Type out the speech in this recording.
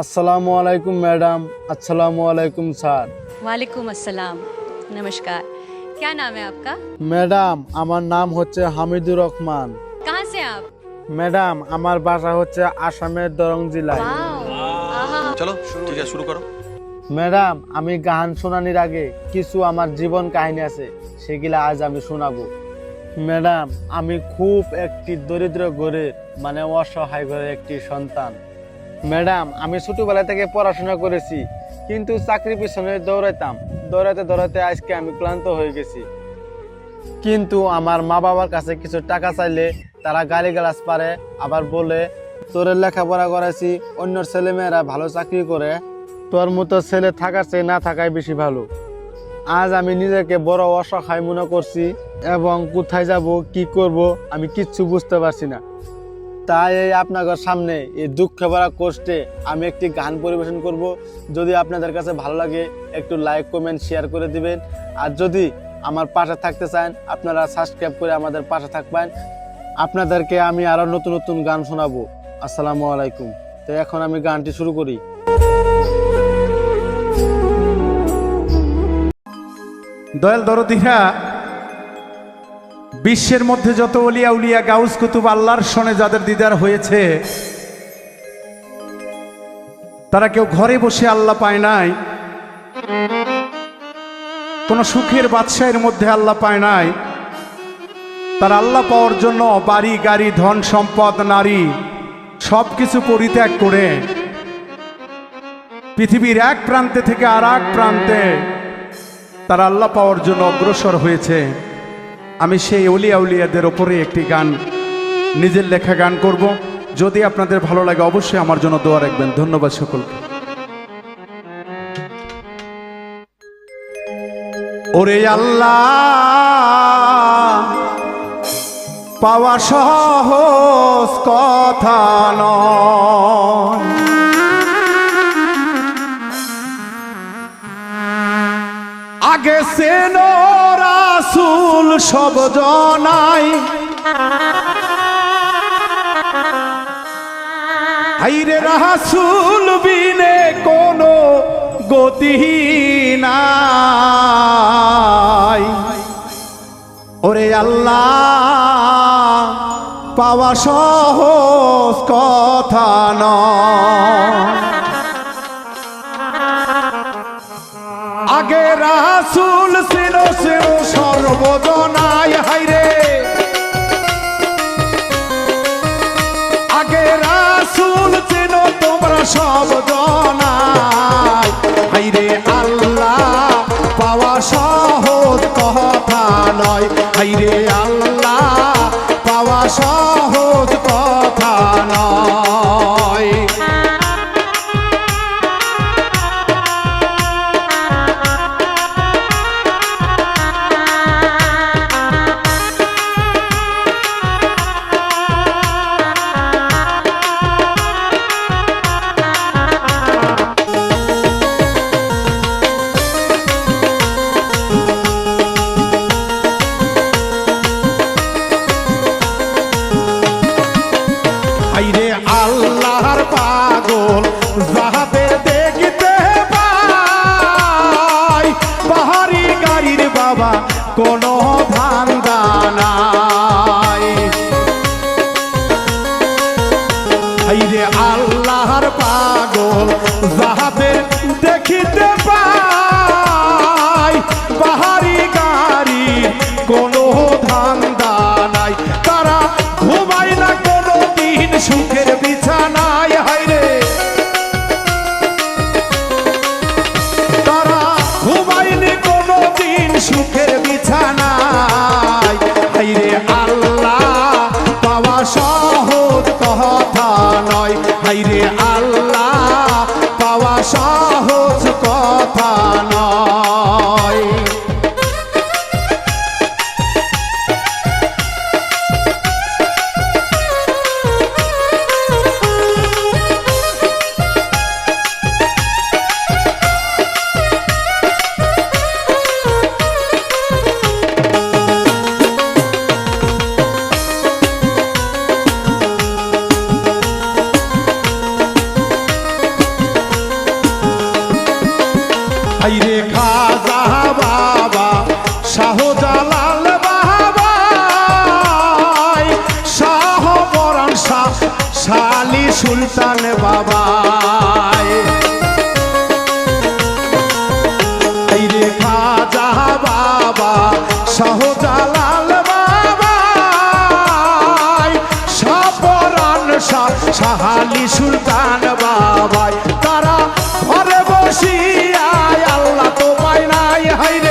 আসসালামু আলাইকুম ম্যাডাম আসসালামু আলাইকুম স্যার वालेकुम अस्सलाम नमस्कार क्या नाम है आपका ম্যাডাম আমার নাম হচ্ছে হামিদুর রহমান कहाँ से आप ম্যাডাম আমার বাসা হচ্ছে আসামের দরং জেলায় वाओ आहा চলো ঠিক আছে শুরু করো ম্যাডাম আমি গান শোনানির আগে কিছু আমার জীবন কাহিনী আছে সেগুলা আজ আমি শোনাবো ম্যাডাম আমি খুব একটি দরিদ্র ঘরের মানে অসহায় ঘরের একটি সন্তান ম্যাডাম, আমি ছোটবেলা থেকে পড়াশোনা করেছি, কিন্তু চাকরি পিছনে দৌড়াইতাম। দৌড়াতে দৌড়াতে আজকে আমি ক্লান্ত হয়ে গেছি। কিন্তু আমার মা বাবার কাছে কিছু টাকা চাইলে তারা গালিগালাজ পারে, আবার বলে, তোরে লেখাপড়া করাইছি অন্য ছেলেমেয়েরা ভালো চাকরি করে, তোর মতো ছেলে থাকার চেয়ে না থাকাই বেশি ভালো। আজ আমি নিজেকে বড় অসহায় মনে করছি, এবং কোথায় যাব, কি করব, আমি কিচ্ছু বুঝতে পারছি না। তাই এই আপনাদের সামনে এই দুঃখ ভরা কষ্টে আমি একটি গান পরিবেশন করব। যদি আপনাদের কাছে ভালো লাগে, একটু লাইক কমেন্ট শেয়ার করে দিবেন। আর যদি আমার পাশে থাকতে চান, আপনারা সাবস্ক্রাইব করে আমাদের পাশে থাকবেন। আপনাদেরকে আমি আরও নতুন নতুন গান শোনাবো। আসসালামু আলাইকুম। তো এখন আমি গানটি শুরু করি। দয়াল দরদিহা বিশ্বের মধ্যে যত অলিয়া উলিয়া গাউস কুতুব আল্লাহর সনে যাদের দিদার হয়েছে, তারা কেউ ঘরে বসে আল্লাহ পায় নাই, কোনো সুখের বাদশাহের মধ্যে আল্লাহ পায় নাই, তারা আল্লাহ পাওয়ার জন্য বাড়ি, গাড়ি, ধন, সম্পদ, নারী সব কিছু পরিত্যাগ করে পৃথিবীর এক প্রান্তে থেকে আর এক প্রান্তে তারা আল্লাহ পাওয়ার জন্য অগ্রসর হয়েছে। আমি সেই অলিয়া উলিয়াদের ওপরে একটি গান, নিজের লেখা গান করব। যদি আপনাদের ভালো লাগে, অবশ্যই আমার জন্য দোয়া রাখবেন। ধন্যবাদ সকলকে। ওরে আল্লাহ, পাওয়া সহজ কথা নয়। আগে সেন রাসুল সব জনাই। হাইরে রাসুল বিনে কোনো গতি নাই। ওরে আল্লাহ, পাওয়া সহজ কথা নয়। আগে রাসুল ছিল ছিল সর্বজনায় হাইরে আগে রাসুল চেন, তোমরা সব জনায়। হাইরে আল্লাহ, পাওয়া সহজ কথা নয়। হাইরে আইরে আল্লাহর পাগল যাহাতে দেখিতে পাহাড়ি গাড়ির বাবা কোনো ধান কথা নয়। হাইরে আল্লাহ হাইরে খাজা বাবা, শাহজালাল বাবা শাহ পরাণ শাহ শালি সুলতান বাবা হাইরে খাজা বাবা, শাহজালাল বাবা শাহ পরাণ শাহ শাহালি সুলতান hayret.